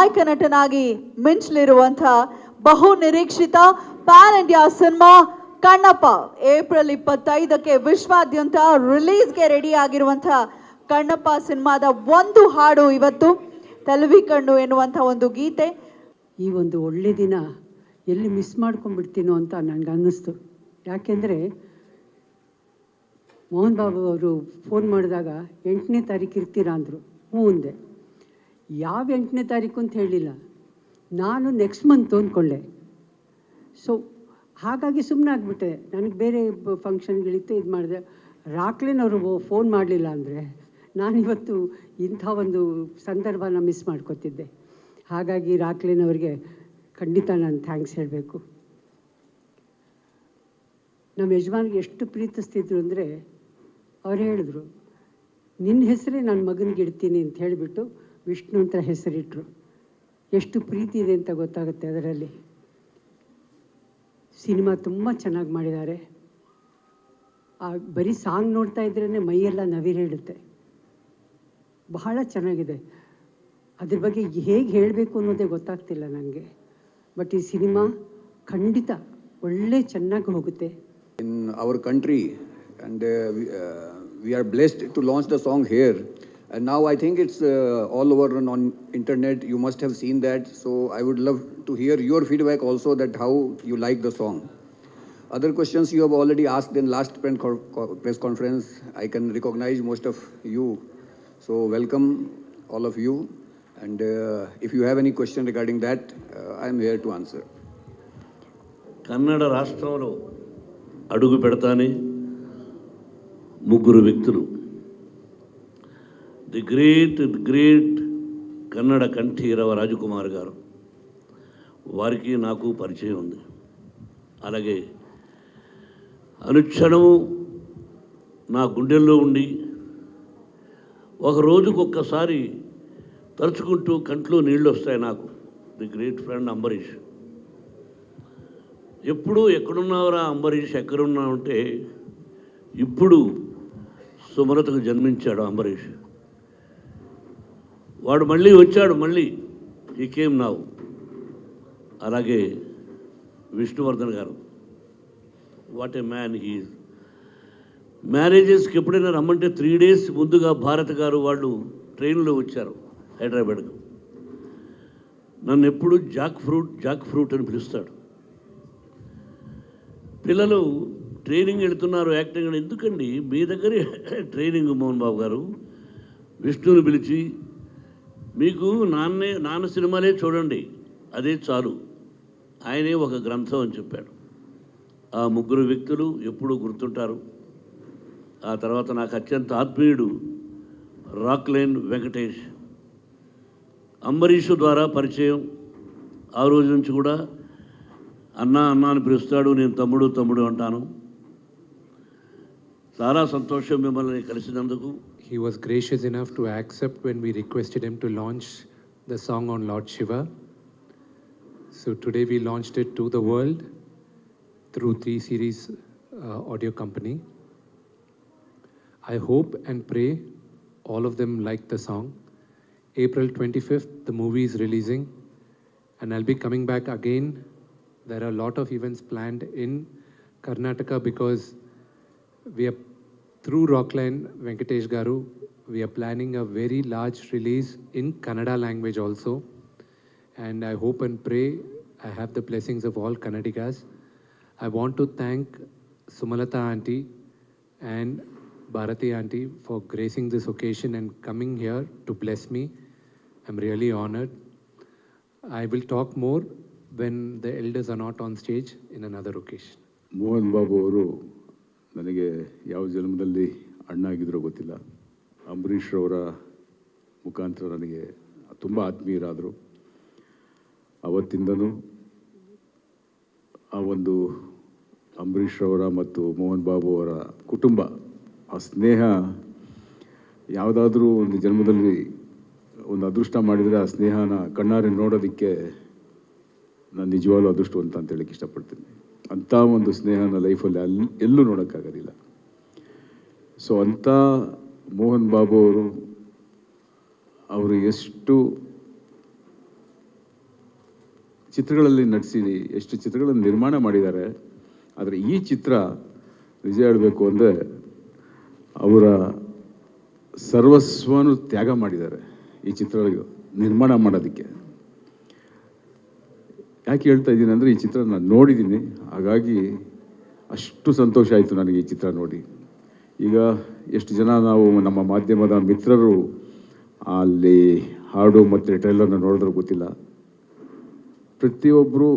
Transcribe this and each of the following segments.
ನಾಯಕ ನಟನಾಗಿ ಮಿಂಚಲಿರುವಂತಹ ಬಹು ನಿರೀಕ್ಷಿತ pan India cinema Kannappa. April ಇಪ್ಪತ್ತೈದಕ್ಕೆ ವಿಶ್ವಾದ್ಯಂತ ರಿಲೀಸ್ಗೆ ರೆಡಿ ಆಗಿರುವಂತಹ ಕಣ್ಣಪ್ಪ ಸಿನಿಮಾದ ಒಂದು ಹಾಡು ಇವತ್ತು. ತಲುವಿ ಕಣ್ಣು ಎನ್ನುವಂಥ ಒಂದು ಗೀತೆ. ಈ ಒಂದು ಒಳ್ಳೆ ದಿನ ಎಲ್ಲಿ ಮಿಸ್ ಮಾಡ್ಕೊಂಡ್ಬಿಡ್ತೀನೋ ಅಂತ ನನಗೆ ಅನ್ನಿಸ್ತು. ಯಾಕೆಂದರೆ ಮೋಹನ್ ಬಾಬು ಅವರು ಫೋನ್ ಮಾಡಿದಾಗ ಎಂಟನೇ ತಾರೀಕು ಇರ್ತೀರಾ ಅಂದರು. ಹ್ಞೂ ಅಂದೆ. ಯಾವ ಎಂಟನೇ ತಾರೀಕು ಅಂತ ಹೇಳಿಲ್ಲ. ನಾನು ನೆಕ್ಸ್ಟ್ ಮಂತ್ ಅಂದ್ಕೊಂಡೆ ಸೊ ಹಾಗಾಗಿ ಸುಮ್ಮನೆ ಆಗಿಬಿಟ್ಟೆ. ನನಗೆ ಬೇರೆ ಫಂಕ್ಷನ್ಗಳಿತ್ತು ಇದು ಮಾಡಿದೆ. ರಾಕ್ಲಿನ್ ಅವರು ಫೋನ್ ಮಾಡಲಿಲ್ಲ ಅಂದರೆ ನಾನಿವತ್ತು ಇಂಥ ಒಂದು ಸಂದರ್ಭನ ಮಿಸ್ ಮಾಡ್ಕೊತಿದ್ದೆ. ಹಾಗಾಗಿ ರಾಕ್ಲಿನ್ ಅವರಿಗೆ ಖಂಡಿತ ನಾನು ಥ್ಯಾಂಕ್ಸ್ ಹೇಳಬೇಕು. ನಮ್ಮ ಯಜಮಾನಿಗೆ ಎಷ್ಟು ಪ್ರೀತಿಸ್ತಿದ್ರು ಅಂದರೆ ಅವ್ರು ಹೇಳಿದ್ರು ನಿನ್ನ ಹೆಸರೇ ನನ್ನ ಮಗನಿಗೆ ಇಡ್ತೀನಿ ಅಂತ ಹೇಳಿಬಿಟ್ಟು ವಿಷ್ಣು ಅಂತ ಹೆಸರಿಟ್ರು. ಎಷ್ಟು ಪ್ರೀತಿ ಇದೆ ಅಂತ ಗೊತ್ತಾಗುತ್ತೆ ಅದರಲ್ಲಿ. ಸಿನಿಮಾ ತುಂಬ ಚೆನ್ನಾಗಿ ಮಾಡಿದ್ದಾರೆ. ಆ ಬರೀ ಸಾಂಗ್ ನೋಡ್ತಾ ಇದ್ರೇ ಮೈಯೆಲ್ಲ ನವಿರೇಳುತ್ತೆ ಬಹಳ ಚೆನ್ನಾಗಿದೆ. ಅದ್ರ ಬಗ್ಗೆ ಹೇಗೆ ಹೇಳಬೇಕು ಅನ್ನೋದೇ ಗೊತ್ತಾಗ್ತಿಲ್ಲ ನನಗೆ. ಬಟ್ ಈ ಸಿನಿಮಾ ಖಂಡಿತ ಒಳ್ಳೆ ಚೆನ್ನಾಗಿ ಹೋಗುತ್ತೆ. In our country and we are blessed to launch the song here and now i think it's uh, all over on internet you must have seen that so i would love to hear your feedback also that how you like the song other questions you have already asked in last press co- co- press conference i can recognize most of you so welcome all of you and uh, if you have any question regarding that uh, i am here to answer Kannada రాష్ట్రంలో అడుగు పెడతానే ముగ్గురు వ్యక్తులు the great the great Kannada Kanteerava Rajkumar garu. వారికి నాకు పరిచయం ఉంది. అలాగే అనుక్షణము నా గుండెల్లో ఉండి ఒక రోజుకు ఒక్కసారి తలుచుకుంటూ కంట్లో నీళ్ళు వస్తాయి నాకు. The great friend Ambareesh. ఎప్పుడు ఎక్కడున్నావురా అంబరీష్? ఎక్కడున్నావు అంటే ఇప్పుడు సుమలతకు జన్మించాడు అంబరీష్. వాడు మళ్ళీ వచ్చాడు మళ్ళీ ఈ కేమ్ నావు? అలాగే విష్ణువర్ధన్ గారు వాట్ ఏ మ్యాన్ హీ మ్యారేజెస్కి ఎప్పుడైనా రమ్మంటే త్రీ డేస్ ముందుగా భారత్ గారు వాళ్ళు ట్రైన్లో వచ్చారు హైదరాబాద్కు. నన్ను ఎప్పుడు జాక్ ఫ్రూట్ జాక్ ఫ్రూట్ అని పిలుస్తాడు. పిల్లలు ట్రైనింగ్ వెళుతున్నారు యాక్టింగ్ ఎందుకండి? మీ దగ్గరే ట్రైనింగ్ మోహన్ బాబు గారు విష్ణుని పిలిచి మీకు నాన్నే నాన్న సినిమాలే చూడండి. అదే చాలు. ఆయనే ఒక గ్రంథం అని చెప్పాడు. ఆ ముగ్గురు వ్యక్తులు ఎప్పుడూ గుర్తుంటారు. ఆ తర్వాత నాకు అత్యంత ఆత్మీయుడు రాక్లైన్ వెంకటేష్. అంబరీషు ద్వారా పరిచయం. ఆ రోజు నుంచి కూడా అన్న అన్న అని పిలుస్తాడు నేను తమ్ముడు తమ్ముడు అంటాను. చాలా సంతోషం మిమ్మల్ని కలిసినందుకు. He was gracious enough to accept when we requested him to launch the song on Lord Shiva. So today we launched it to the world through 3 Series uh, Audio Company. I hope and pray all of them like the song. April 25th, the movie is releasing, and I'll be coming back again. There are a lot of events planned in Karnataka because we are through Rockline Venkatesh Garu, we are planning a very large release in Kannada language also. And I hope and pray I have the blessings of all Kannadigas. I want to thank Sumalata auntie and Bharati auntie for gracing this occasion and coming here to bless me. I'm really honored. I will talk more when the elders are not on stage in another occasion. Mohan Babu ಅವರು ನನಗೆ ಯಾವ ಜನ್ಮದಲ್ಲಿ ಅಣ್ಣ ಆಗಿದ್ರೋ ಗೊತ್ತಿಲ್ಲ. ಅಂಬರೀಷ್ ಅವರ ಮುಖಾಂತರ ನನಗೆ ತುಂಬ ಆತ್ಮೀಯರಾದರು. ಅವತ್ತಿಂದನೂ ಆ ಒಂದು ಅಂಬರೀಷ್ ಅವರ ಮತ್ತು ಮೋಹನ್ ಬಾಬು ಅವರ ಕುಟುಂಬ, ಆ ಸ್ನೇಹ ಯಾವುದಾದ್ರೂ ಒಂದು ಜನ್ಮದಲ್ಲಿ ಒಂದು ಅದೃಷ್ಟ ಮಾಡಿದರೆ ಆ ಸ್ನೇಹನ ಕಣ್ಣಾರೆ ನೋಡೋದಕ್ಕೆ ನಾನು ನಿಜವಾಗ್ಲೂ ಅದೃಷ್ಟವಂತ ಅಂತ ಹೇಳಕ್ಕೆ ಇಷ್ಟಪಡ್ತೀನಿ. ಅಂಥ ಒಂದು ಸ್ನೇಹನ ಲೈಫಲ್ಲಿ ಅಲ್ಲಿ ಎಲ್ಲೂ ನೋಡೋಕ್ಕಾಗೋದಿಲ್ಲ. ಸೊ ಅಂಥ ಮೋಹನ್ ಬಾಬು ಅವರು ಅವರು ಎಷ್ಟು ಚಿತ್ರಗಳಲ್ಲಿ ನಟಿಸಿ ಎಷ್ಟು ಚಿತ್ರಗಳನ್ನು ನಿರ್ಮಾಣ ಮಾಡಿದ್ದಾರೆ, ಆದರೆ ಈ ಚಿತ್ರ ನಿಜ ಹೇಳಬೇಕು ಅಂದರೆ ಅವರ ಸರ್ವಸ್ವನು ತ್ಯಾಗ ಮಾಡಿದ್ದಾರೆ ಈ ಚಿತ್ರಗಳಿಗೆ ನಿರ್ಮಾಣ ಮಾಡೋದಕ್ಕೆ. ಯಾಕೆ ಹೇಳ್ತಾ ಇದ್ದೀನಿ ಅಂದರೆ ಈ ಚಿತ್ರ ನಾನು ನೋಡಿದ್ದೀನಿ. ಹಾಗಾಗಿ ಅಷ್ಟು ಸಂತೋಷ ಆಯಿತು ನನಗೆ ಈ ಚಿತ್ರ ನೋಡಿ. ಈಗ ಎಷ್ಟು ಜನ ನಾವು ನಮ್ಮ ಮಾಧ್ಯಮದ ಮಿತ್ರರು ಅಲ್ಲಿ ಹಾಡು ಮತ್ತು ಟ್ರೈಲರ್ನ ನೋಡಿದ್ರೆ ಗೊತ್ತಿಲ್ಲ. ಪ್ರತಿಯೊಬ್ಬರು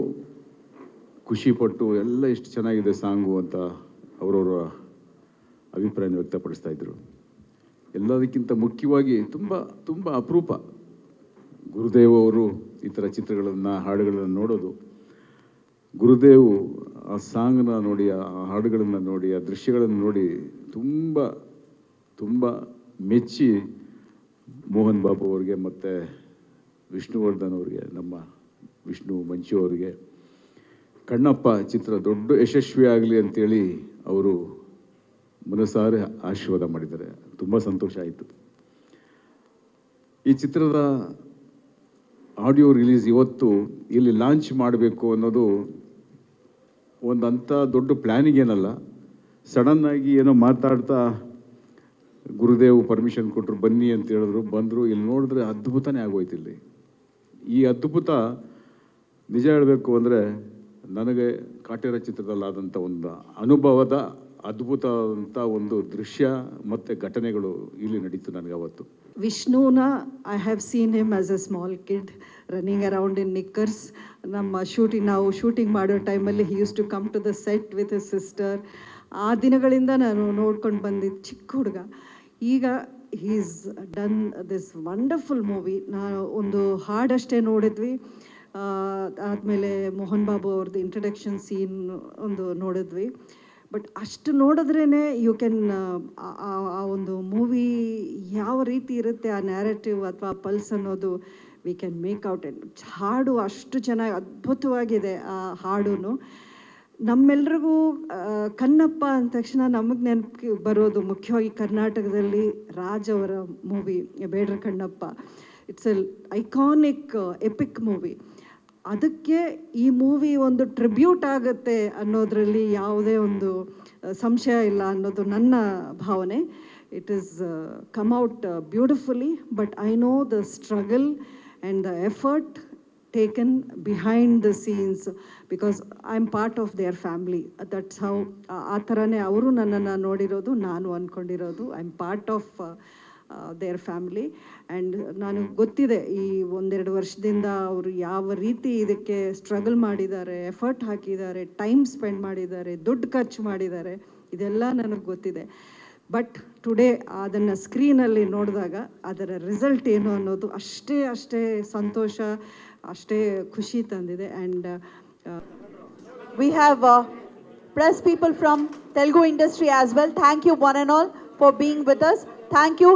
ಖುಷಿಪಟ್ಟು ಎಲ್ಲ ಎಷ್ಟು ಚೆನ್ನಾಗಿದೆ ಸಾಂಗು ಅಂತ ಅವರವರ ಅಭಿಪ್ರಾಯನ ವ್ಯಕ್ತಪಡಿಸ್ತಾ ಇದ್ದರು ಎಲ್ಲದಕ್ಕಿಂತ ಮುಖ್ಯವಾಗಿ ತುಂಬ ತುಂಬ ಅಪರೂಪ. ಗುರುದೇವ್ ಅವರು ಈ ಥರ ಚಿತ್ರಗಳನ್ನು, ಹಾಡುಗಳನ್ನು ನೋಡೋದು. ಗುರುದೇವ್ ಆ ಸಾಂಗ್ನ ನೋಡಿ, ಆ ಹಾಡುಗಳನ್ನು ನೋಡಿ, ಆ ದೃಶ್ಯಗಳನ್ನು ನೋಡಿ ತುಂಬ ತುಂಬ ಮೆಚ್ಚಿ ಮೋಹನ್ ಬಾಬು ಅವರಿಗೆ ಮತ್ತು ವಿಷ್ಣುವರ್ಧನ್ ಅವರಿಗೆ, ನಮ್ಮ ವಿಷ್ಣು ಮಂಚು ಅವರಿಗೆ. ಕಣ್ಣಪ್ಪ ಚಿತ್ರ ದೊಡ್ಡ ಯಶಸ್ವಿ ಆಗಲಿ ಅಂತೇಳಿ ಅವರು ಮನಸಾರೆ ಆಶೀರ್ವಾದ ಮಾಡಿದ್ದಾರೆ. ತುಂಬ ಸಂತೋಷ ಆಯಿತು. ಈ ಚಿತ್ರದ ಆಡಿಯೋ ರಿಲೀಸ್ ಇವತ್ತು ಇಲ್ಲಿ ಲಾಂಚ್ ಮಾಡಬೇಕು ಅನ್ನೋದು ಒಂದು ಅಂಥ ದೊಡ್ಡ ಪ್ಲ್ಯಾನಿಗೇನಲ್ಲ ಸಡನ್ನಾಗಿ ಏನೋ ಮಾತಾಡ್ತಾ ಗುರುದೇವ್ ಪರ್ಮಿಷನ್ ಕೊಟ್ಟರು ಬನ್ನಿ ಅಂತ ಹೇಳಿದ್ರು. ಬಂದರು. ಇಲ್ಲಿ ನೋಡಿದ್ರೆ ಅದ್ಭುತನೇ ಆಗೋಯ್ತು ಇಲ್ಲಿ. ಈ ಅದ್ಭುತ ನಿಜ ಹೇಳಬೇಕು ಅಂದರೆ ನನಗೆ ಕಾಟೇರ ಚಿತ್ರದಲ್ಲಾದಂಥ ಒಂದು ಅನುಭವದ ಅದ್ಭುತವಾದಂಥ ಒಂದು ದೃಶ್ಯ ಮತ್ತು ಘಟನೆಗಳು ಇಲ್ಲಿ ನಡೀತು ನನಗೆ ಅವತ್ತು. ವಿಷ್ಣುನ I have seen him as a small kid running around in knickers ನಮ್ಮ ಶೂಟಿಂಗ್ ನಾವು ಶೂಟಿಂಗ್ ಮಾಡೋ ಟೈಮಲ್ಲಿ he use to come to the set with his sister ಆ ದಿನಗಳಿಂದ ನಾನು ನೋಡ್ಕೊಂಡು ಬಂದಿದ್ದು ಚಿಕ್ಕ ಹುಡುಗ. ಈಗ is done this wonderful movie ನಾನು ಒಂದು ಹಾಡಷ್ಟೇ ನೋಡಿದ್ವಿ. ಆದಮೇಲೆ ಮೋಹನ್ ಬಾಬು ಅವ್ರದ್ದು ಇಂಟ್ರಡಕ್ಷನ್ ಸೀನ್ ಒಂದು ನೋಡಿದ್ವಿ. ಬಟ್ ಅಷ್ಟು ನೋಡಿದ್ರೇ ಯು ಕ್ಯಾನ್ ಆ ಒಂದು ಮೂವಿ ಯಾವ ರೀತಿ ಇರುತ್ತೆ ಆ ನ್ಯಾರೇಟಿವ್ ಅಥವಾ ಪಲ್ಸ್ ಅನ್ನೋದು ವಿ ಕ್ಯಾನ್ ಮೇಕ್ ಔಟ್ ಎನ್ ಹಾಡು ಅಷ್ಟು ಚೆನ್ನಾಗಿ, ಅದ್ಭುತವಾಗಿದೆ ಆ ಹಾಡೂ ನಮ್ಮೆಲ್ರಿಗೂ ಕಣ್ಣಪ್ಪ ಅಂದ ತಕ್ಷಣ ನಮಗೆ ನೆನಪು ಬರೋದು ಮುಖ್ಯವಾಗಿ ಕರ್ನಾಟಕದಲ್ಲಿ ರಾಜ್ ಅವರ movie Bedara Kannappa. It's a iconic epic movie ಅದಕ್ಕೆ ಈ ಮೂವಿ ಒಂದು ಟ್ರಿಬ್ಯೂಟ್ ಆಗುತ್ತೆ ಅನ್ನೋದರಲ್ಲಿ ಯಾವುದೇ ಒಂದು ಸಂಶಯ ಇಲ್ಲ ಅನ್ನೋದು ನನ್ನ ಭಾವನೆ. It is come out beautifully but I know the struggle and the effort taken behind the scenes because I am part of their family that's how ಆ ಥರನೇ ಅವರು ನನ್ನನ್ನು ನೋಡಿರೋದು, ನಾನು ಅಂದ್ಕೊಂಡಿರೋದು I am part of their family and ನನಗೆ ಗೊತ್ತಿದೆ ಈ ಒಂದೆರಡು ವರ್ಷದಿಂದ ಅವರು ಯಾವ ರೀತಿ ಇದಕ್ಕೆ ಸ್ಟ್ರಗಲ್ ಮಾಡಿದ್ದಾರೆ ಎಫರ್ಟ್ ಹಾಕಿದ್ದಾರೆ ಟೈಮ್ ಸ್ಪೆಂಡ್ ಮಾಡಿದ್ದಾರೆ ದುಡ್ಡು ಖರ್ಚು ಮಾಡಿದ್ದಾರೆ. ಇದೆಲ್ಲ ನನಗೆ ಗೊತ್ತಿದೆ. ಬಟ್ ಟುಡೇ ಅದನ್ನು ಸ್ಕ್ರೀನಲ್ಲಿ ನೋಡಿದಾಗ ಅದರ ರಿಸಲ್ಟ್ ಏನು ಅನ್ನೋದು ಅಷ್ಟೇ ಅಷ್ಟೇ ಸಂತೋಷ ಅಷ್ಟೇ ಖುಷಿ ತಂದಿದೆ. And We have uh, press people from industry industry as well. Thank you one and all for being with us. Thank you.